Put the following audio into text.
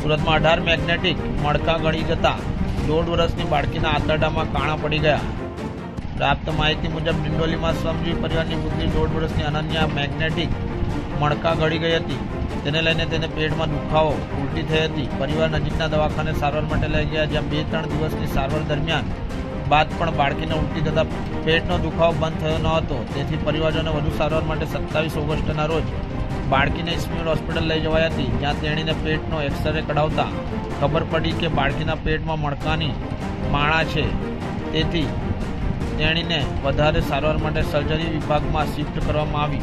સુરતમાં અઢાર મેગ્નેટિક મડકા ગળી જતા દોઢ વર્ષની બાળકીના આંતરડામાં કાણા પડી ગયા. પ્રાપ્ત માહિતી મુજબ ડિંડોલીમાં શ્રમજીવી પરિવારની પુત્રી દોઢ વર્ષની અનન્યા મેગ્નેટિક મડકા ગળી ગઈ હતી. તેને લઈને તેને પેટમાં દુખાવો ઉલટી થઈ હતી. પરિવાર નજીકના દવાખાને સારવાર માટે લઈ ગયા, જ્યાં બે ત્રણ દિવસની સારવાર દરમિયાન બાદ પણ બાળકીને ઉલટી થતાં પેટનો દુખાવો બંધ થયો ન હતો. તેથી પરિવારજોને વધુ સારવાર માટે સત્તાવીસ ઓગસ્ટના રોજ બાળકીને ઇસ્મીર હોસ્પિટલ લઈ જવાઈ હતી, જ્યાં તેણીને પેટનો એક્સરે કઢાવતા ખબર પડી કે બાળકીના પેટમાં મણકાની માળા છે. તેથી તેણીને વધારે સારવાર માટે સર્જરી વિભાગમાં શિફ્ટ કરવામાં આવી.